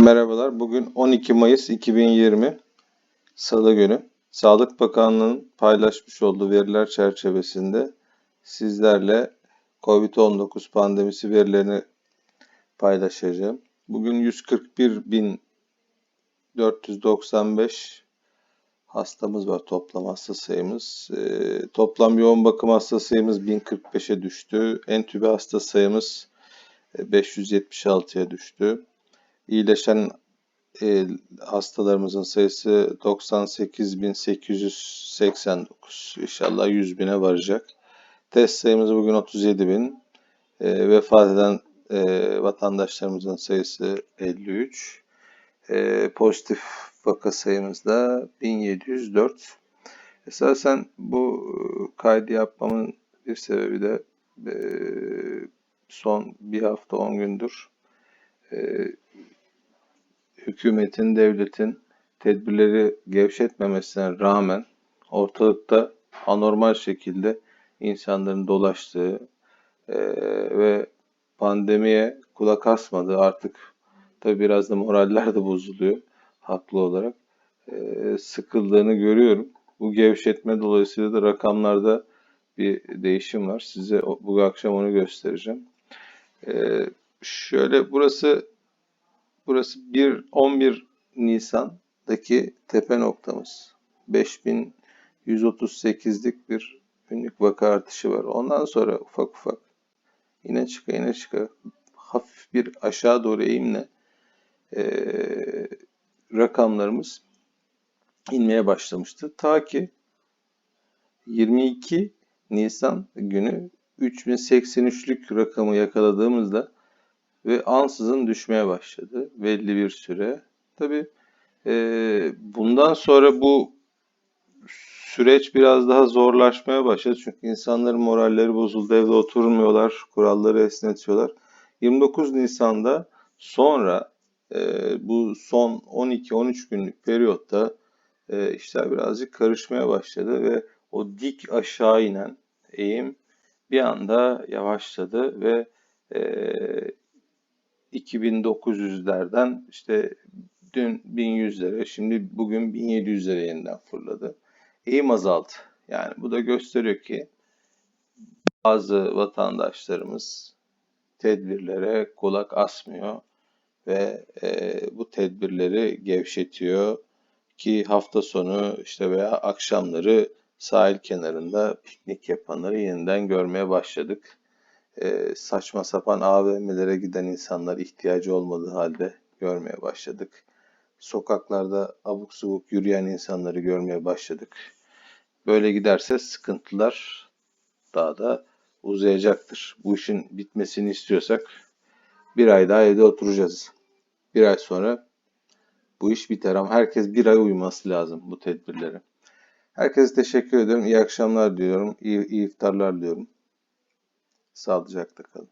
Merhabalar. Bugün 12 Mayıs 2020 Salı günü. Sağlık Bakanlığı'nın paylaşmış olduğu veriler çerçevesinde sizlerle COVID-19 pandemisi verilerini paylaşacağım. Bugün 141.495 hastamız var toplam hasta sayımız. Ee, toplam yoğun bakım hasta sayımız 1045'e düştü. Entübe hasta sayımız e, 576'ya düştü. İyileşen e, hastalarımızın sayısı 98.889. İnşallah 100 bine varacak. Test sayımız bugün 37 bin. E, vefat eden e, vatandaşlarımızın sayısı 53. E, pozitif vaka sayımız da 1704. Esasen bu e, kaydı yapmamın bir sebebi de e, son bir hafta 10 gündür e, hükümetin, devletin tedbirleri gevşetmemesine rağmen ortalıkta anormal şekilde insanların dolaştığı e, ve pandemiye kulak asmadığı artık tabi biraz da moraller de bozuluyor haklı olarak e, sıkıldığını görüyorum. Bu gevşetme dolayısıyla da rakamlarda bir değişim var. Size bu akşam onu göstereceğim. E, şöyle burası Burası 1 11 Nisan'daki tepe noktamız. 5138'lik bir günlük vaka artışı var. Ondan sonra ufak ufak yine çıka yine çıka hafif bir aşağı doğru eğimle eee, rakamlarımız inmeye başlamıştı. Ta ki 22 Nisan günü 3083'lük rakamı yakaladığımızda ve ansızın düşmeye başladı belli bir süre. Tabi bundan sonra bu süreç biraz daha zorlaşmaya başladı. Çünkü insanların moralleri bozuldu, evde oturmuyorlar, kuralları esnetiyorlar. 29 Nisan'da sonra e, bu son 12-13 günlük periyotta e, işler birazcık karışmaya başladı ve o dik aşağı inen eğim bir anda yavaşladı ve e, 2900'lerden işte dün 1100'lere şimdi bugün 1700'lere yeniden fırladı. Eğim azaldı. Yani bu da gösteriyor ki bazı vatandaşlarımız tedbirlere kulak asmıyor ve e, bu tedbirleri gevşetiyor ki hafta sonu işte veya akşamları sahil kenarında piknik yapanları yeniden görmeye başladık e, saçma sapan AVM'lere giden insanlar ihtiyacı olmadığı halde görmeye başladık. Sokaklarda abuk subuk yürüyen insanları görmeye başladık. Böyle giderse sıkıntılar daha da uzayacaktır. Bu işin bitmesini istiyorsak bir ay daha evde oturacağız. Bir ay sonra bu iş biter ama herkes bir ay uyması lazım bu tedbirlere. Herkese teşekkür ediyorum. İyi akşamlar diyorum. İyi, iyi iftarlar diyorum. Sağlıcakla kalın.